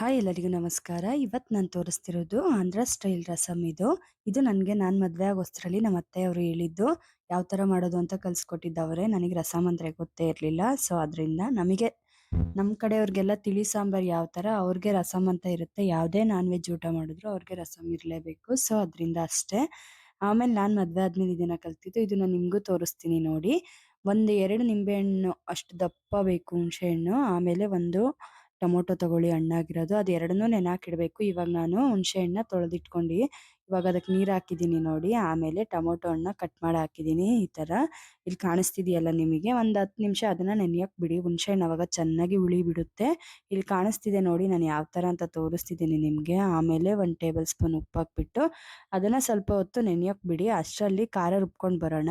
Hi ಎಲ್ಲರಿಗೂ ನಮಸ್ಕಾರ. ಇವತ್ತು ನಾನು ತೋರಿಸ್ತಿರೋದು ಆಂಧ್ರ ಸ್ಟೈಲ್ ರಸಮ್ ಇದು. ಇದು ನನಗೆ ನಾನು ಮದುವೆ ಆಗೋಷ್ಟರಲ್ಲಿ ನಮ್ಮ ಅತ್ತೆಯವರು ಹೇಳಿದ್ದು. ಯಾವ ಥರ ಮಾಡೋದು ಅಂತ ಕಲಿಸ್ಕೊಟ್ಟಿದ್ದವರೇ. ನನಗೆ ರಸಮ್ ಅಂದರೆ ಗೊತ್ತೇ ಇರಲಿಲ್ಲ. ಸೊ, ಅದರಿಂದ ನಮಗೆ ನಮ್ಮ ಕಡೆಯವ್ರಿಗೆಲ್ಲ ತಿಳಿ ಸಾಂಬಾರು ಯಾವ ಥರ ಅವ್ರಿಗೆ ರಸಮ್ ಅಂತ ಇರುತ್ತೆ. ಯಾವುದೇ ನಾನ್ ವೆಜ್ ಊಟ ಮಾಡಿದ್ರು ಅವ್ರಿಗೆ ರಸಮ್ ಇರಲೇಬೇಕು. ಸೊ, ಅದರಿಂದ ಅಷ್ಟೇ. ಆಮೇಲೆ ನಾನು ಮದುವೆ ಆದ್ಮೇಲೆ ಇದನ್ನು ಕಲ್ತಿದ್ದು ಇದು ನಾನು ನಿಮಗೂ ತೋರಿಸ್ತೀನಿ ನೋಡಿ. ಒಂದು ಎರಡು ನಿಂಬೆಹಣ್ಣು, ಅಷ್ಟು ದಪ್ಪ ಬೇಕು ಹುಣಸೆಹಣ್ಣು, ಆಮೇಲೆ ಒಂದು ಟೊಮೊಟೊ ತಗೊಳ್ಳಿ, ಹಣ್ಣಾಗಿರೋದು, ಅದು ಎರಡನ್ನೂ ನೆನಾಕಿಡಬೇಕು. ಇವಾಗ ನಾನು ಹುಣಸೆ ಹಣ್ಣ ತೊಳೆದಿಟ್ಕೊಂಡು, ಇವಾಗ ಅದಕ್ಕೆ ನೀರು ಹಾಕಿದ್ದೀನಿ ನೋಡಿ. ಆಮೇಲೆ ಟೊಮೊಟೊ ಹಣ್ಣ ಕಟ್ ಮಾಡಿ ಹಾಕಿದ್ದೀನಿ ಈ ಥರ. ಇಲ್ಲಿ ಕಾಣಿಸ್ತಿದೆಯಲ್ಲ ನಿಮಗೆ? ಒಂದು ಹತ್ತು ನಿಮಿಷ ಅದನ್ನು ನೆನೆಯೋಕೆ ಬಿಡಿ. ಹುಣಸೆ ಹಣ್ಣು ಅವಾಗ ಚೆನ್ನಾಗಿ ಉಳಿ ಬಿಡುತ್ತೆ ಇಲ್ಲಿ ಕಾಣಿಸ್ತಿದೆ ನೋಡಿ, ನಾನು ಯಾವ ಥರ ಅಂತ ತೋರಿಸ್ತಿದ್ದೀನಿ ನಿಮಗೆ. ಆಮೇಲೆ ಒಂದು ಟೇಬಲ್ ಸ್ಪೂನ್ ಉಪ್ಪು ಹಾಕ್ಬಿಟ್ಟು ಅದನ್ನು ಸ್ವಲ್ಪ ಹೊತ್ತು ನೆನೆಯೋಕೆ ಬಿಡಿ. ಅಷ್ಟರಲ್ಲಿ ಖಾರ ರುಬ್ಕೊಂಡು ಬರೋಣ.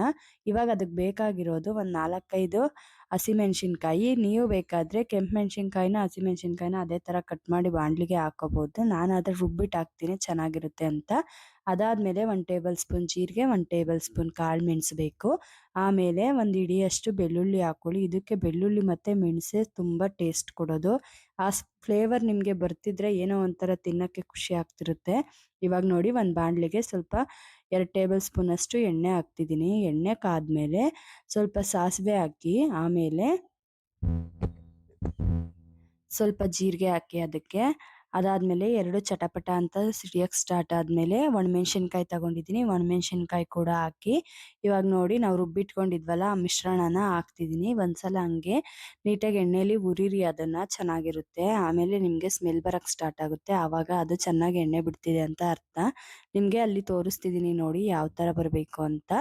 ಇವಾಗ ಅದಕ್ಕೆ ಬೇಕಾಗಿರೋದು ಒಂದು ನಾಲ್ಕೈದು ಹಸಿಮೆಣಸಿನ್ಕಾಯಿ, ನೀವು ಬೇಕಾದರೆ ಕೆಂಪು ಮೆಣಸಿನ್ಕಾಯಿನ ಹಸಿಮೆಣ್ಸಿನ್ಕಾಯಿನ ಅದೇ ಥರ ಕಟ್ ಮಾಡಿ ಬಾಣಲಿಗೆ ನಾನು ಅದ್ರ ರುಬ್ಬಿಟ್ಟು ಹಾಕ್ತೀನಿ, ಚೆನ್ನಾಗಿರುತ್ತೆ ಅಂತ. ಅದಾದ್ಮೇಲೆ ಒಂದು ಟೇಬಲ್ ಸ್ಪೂನ್ ಜೀರಿಗೆ, ಒಂದು ಟೇಬಲ್ ಸ್ಪೂನ್ ಕಾಳು ಮೆಣಸು ಬೇಕು ಆಮೇಲೆ ಒಂದು ಇಡಿಯಷ್ಟು ಬೆಳ್ಳುಳ್ಳಿ ಹಾಕೊಳ್ಳಿ ಇದಕ್ಕೆ ಬೆಳ್ಳುಳ್ಳಿ ಮತ್ತು ಮೆಣಸೆ ತುಂಬ ಟೇಸ್ಟ್ ಕೊಡೋದು. ಆ ಫ್ಲೇವರ್ ನಿಮಗೆ ಬರ್ತಿದ್ರೆ ಏನೋ ಒಂಥರ ತಿನ್ನೋಕ್ಕೆ ಖುಷಿ ಆಗ್ತಿರುತ್ತೆ. ಇವಾಗ ನೋಡಿ ಒಂದು ಬಾಣಲೆಗೆ ಸ್ವಲ್ಪ ಎರಡು ಟೇಬಲ್ ಸ್ಪೂನಷ್ಟು ಎಣ್ಣೆ ಹಾಕ್ತಿದ್ದೀನಿ. ಎಣ್ಣೆ ಕಾದ್ಮೇಲೆ ಸ್ವಲ್ಪ ಸಾಸಿವೆ ಹಾಕಿ, ಆಮೇಲೆ ಸ್ವಲ್ಪ ಜೀರಿಗೆ ಹಾಕಿ ಅದಕ್ಕೆ ಅದಾದ್ಮೇಲೆ ಎರಡು ಚಟಪಟ ಅಂತ ಸಿಡಿಯಕ್ಕೆ ಸ್ಟಾರ್ಟ್ ಆದ್ಮೇಲೆ ಒಣಮೆಣಸಿನ್ಕಾಯಿ ತಗೊಂಡಿದ್ದೀನಿ ಒಣಮೆಣಸಿನ್ಕಾಯಿ ಕೂಡ ಹಾಕಿ ಇವಾಗ ನೋಡಿ ನಾವು ರುಬ್ಬಿಟ್ಕೊಂಡಿದ್ವಲ್ಲ ಆ ಮಿಶ್ರಣನ ಹಾಕ್ತಿದ್ದೀನಿ ಒಂದ್ಸಲ ಹಂಗೆ ನೀಟಾಗಿ ಎಣ್ಣೆಲಿ ಉರಿರಿ ಅದನ್ನ ಚೆನ್ನಾಗಿರುತ್ತೆ. ಆಮೇಲೆ ನಿಮಗೆ ಸ್ಮೆಲ್ ಬರಕ್ ಸ್ಟಾರ್ಟ್ ಆಗುತ್ತೆ. ಆವಾಗ ಅದು ಚೆನ್ನಾಗಿ ಎಣ್ಣೆ ಬಿಡ್ತಿದೆ ಅಂತ ಅರ್ಥ. ನಿಮಗೆ ಅಲ್ಲಿ ತೋರಿಸ್ತಿದ್ದೀನಿ ನೋಡಿ ಯಾವ ತರ ಬರಬೇಕು ಅಂತ.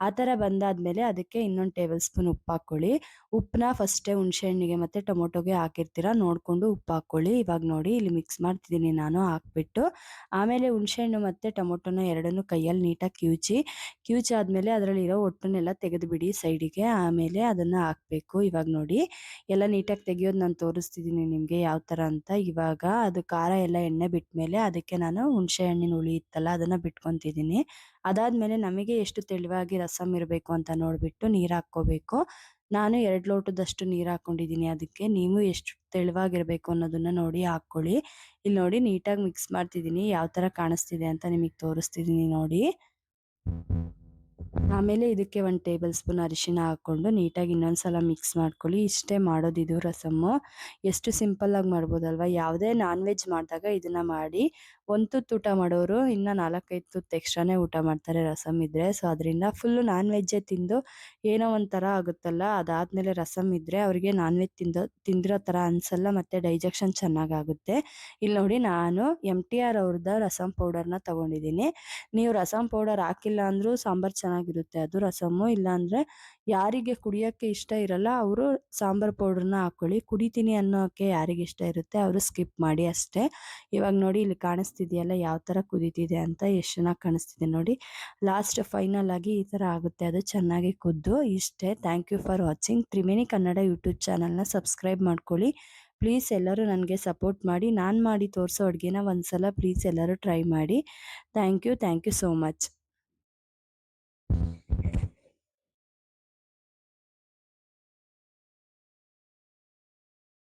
ಆ ತರ ಬಂದಾದ್ಮೇಲೆ ಅದಕ್ಕೆ ಇನ್ನೊಂದು ಟೇಬಲ್ ಸ್ಪೂನ್ ಉಪ್ಪು ಹಾಕೊಳ್ಳಿ. ಉಪ್ಪನ್ನ ಫಸ್ಟೇ ಹುಣಸೆ ಹಣ್ಣಿಗೆ ಮತ್ತೆ ಟೊಮೊಟೊಗೆ ಹಾಕಿರ್ತೀರ ನೋಡ್ಕೊಂಡು ಉಪ್ಪು ಹಾಕೊಳ್ಳಿ. ಇವಾಗ ನೋಡಿ ಇಲ್ಲಿ ಮಾಡ್ತಿದ್ದೀನಿ ನಾನು ಹಾಕ್ಬಿಟ್ಟು. ಆಮೇಲೆ ಹುಣಸೆಹಣ್ಣು ಮತ್ತು ಟೊಮೊಟೊನ ಎರಡನ್ನು ಕೈಯಲ್ಲಿ ನೀಟಾಗಿ ಕಿವುಚಿ ಕಿವುಚಿ ಆದಮೇಲೆ ಅದರಲ್ಲಿರೋ ಒಟ್ಟನ್ನೆಲ್ಲ ತೆಗೆದುಬಿಡಿ ಸೈಡಿಗೆ. ಆಮೇಲೆ ಅದನ್ನು ಹಾಕ್ಬೇಕು ಇವಾಗ ನೋಡಿ. ಎಲ್ಲ ನೀಟಾಗಿ ತೆಗಿಯೋದು ನಾನು ತೋರಿಸ್ತಿದ್ದೀನಿ ನಿಮಗೆ ಯಾವ ಥರ ಅಂತ. ಇವಾಗ ಅದು ಖಾರ ಎಲ್ಲ ಎಣ್ಣೆ ಬಿಟ್ಮೇಲೆ ಅದಕ್ಕೆ ನಾನು ಹುಣಸೆಹಣ್ಣಿನ ಹುಳಿ ಇತ್ತಲ್ಲ ಅದನ್ನು ಬಿಟ್ಕೊತಿದ್ದೀನಿ. ಅದಾದಮೇಲೆ ನಮಗೆ ಎಷ್ಟು ತೆಳುವಾಗಿ ರಸಮ್ ಇರಬೇಕು ಅಂತ ನೋಡಿಬಿಟ್ಟು ನೀರು ಹಾಕೋಬೇಕು ನಾನು ಎರಡು ಲೋಟದಷ್ಟು ನೀರು ಹಾಕೊಂಡಿದ್ದೀನಿ ಅದಕ್ಕೆ ನೀವು ಎಷ್ಟು ತೆಳುವಾಗಿರಬೇಕು ಅನ್ನೋದನ್ನ ನೋಡಿ ಹಾಕೊಳ್ಳಿ ಇಲ್ಲಿ ನೋಡಿ ನೀಟಾಗಿ ಮಿಕ್ಸ್ ಮಾಡ್ತಿದ್ದೀನಿ. ಯಾವ ತರ ಕಾಣಿಸ್ತಿದೆ ಅಂತ ನಿಮಗೆ ತೋರಿಸ್ತಿದ್ದೀನಿ ನೋಡಿ. ಆಮೇಲೆ ಇದಕ್ಕೆ ಒಂದು ಟೇಬಲ್ ಸ್ಪೂನ್ ಅರಿಶಿನ ಹಾಕ್ಕೊಂಡು ನೀಟಾಗಿ ಇನ್ನೊಂದ್ಸಲ ಮಿಕ್ಸ್ ಮಾಡ್ಕೊಳ್ಳಿ. ಇಷ್ಟೇ ಮಾಡೋದು ಇದು ರಸಮ್ಮು ಎಷ್ಟು ಸಿಂಪಲ್ ಆಗಿ ಮಾಡ್ಬೋದಲ್ವಾ? ಯಾವುದೇ ನಾನ್ ವೆಜ್ ಮಾಡಿದಾಗ ಇದನ್ನ ಮಾಡಿ ಒಂದು ತುತ್ತು ಊಟ ಮಾಡೋರು ಇನ್ನ ನಾಲ್ಕೈದು ತುತ್ತು ಎಕ್ಸ್ಟ್ರಾನೇ ಊಟ ಮಾಡ್ತಾರೆ ರಸಮ್ ಇದ್ರೆ. ಸೊ, ಅದರಿಂದ ಫುಲ್ಲು ನಾನ್ ವೆಜ್ಜೇ ತಿಂದು ಏನೋ ಒಂಥರ ಆಗುತ್ತಲ್ಲ? ಅದಾದ್ಮೇಲೆ ರಸಮ್ ಇದ್ರೆ ಅವರಿಗೆ ನಾನ್ ವೆಜ್ ತಿಂದು, ತಿಂದಿರೋ ಥರ ಅನ್ಸಲ್ಲ, ಮತ್ತೆ ಡೈಜೆಕ್ಷನ್ ಚೆನ್ನಾಗಾಗುತ್ತೆ ಇಲ್ಲಿ ನೋಡಿ ನಾನು ಎಂ ಟಿ ಆರ್ ಅವ್ರದ್ದು ರಸಮ್ ಪೌಡರ್ನ ತಗೊಂಡಿದ್ದೀನಿ. ನೀವು ರಸಮ್ ಪೌಡರ್ ಹಾಕಿಲ್ಲ ಅಂದ್ರೂ ಸಾಂಬಾರ್ ಚೆನ್ನಾಗಿರುತ್ತೆ. ಅದು ರಸಮು ಇಲ್ಲಾಂದರೆ ಯಾರಿಗೆ ಕುಡಿಯೋಕ್ಕೆ ಇಷ್ಟ ಇರಲ್ಲ ಅವರು ಸಾಂಬಾರು ಪೌಡ್ರನ್ನ ಹಾಕ್ಕೊಳ್ಳಿ ಕುಡಿತೀನಿ ಅನ್ನೋಕ್ಕೆ ಯಾರಿಗೆ ಇಷ್ಟ ಇರುತ್ತೆ ಅವರು ಸ್ಕಿಪ್ ಮಾಡಿ ಅಷ್ಟೇ. ಇವಾಗ ನೋಡಿ ಇಲ್ಲಿ ಕಾಣಿಸ್ತಿದೆಯಲ್ಲ ಯಾವ ಥರ ಕುದೀತಿದೆ ಅಂತ ಎಷ್ಟು ಚೆನ್ನಾಗಿ ಕಾಣಿಸ್ತಿದೆ ನೋಡಿ. ಲಾಸ್ಟ್ ಫೈನಲ್ ಆಗಿ ಈ ಥರ ಆಗುತ್ತೆ. ಅದು ಚೆನ್ನಾಗಿ ಕುದ್ದು. ಇಷ್ಟೇ. Thank you for watching. Triveni Kannada YouTube ಚಾನಲ್ನ ಸಬ್ಸ್ಕ್ರೈಬ್ ಮಾಡ್ಕೊಳ್ಳಿ. ಪ್ಲೀಸ್ ಎಲ್ಲರೂ ನನಗೆ ಸಪೋರ್ಟ್ ಮಾಡಿ. ನಾನು ಮಾಡಿ ತೋರಿಸೋ ಅಡುಗೆನ ಒಂದು ಸಲ ಪ್ಲೀಸ್ ಎಲ್ಲರೂ ಟ್ರೈ ಮಾಡಿ. Thank you. Thank you so much.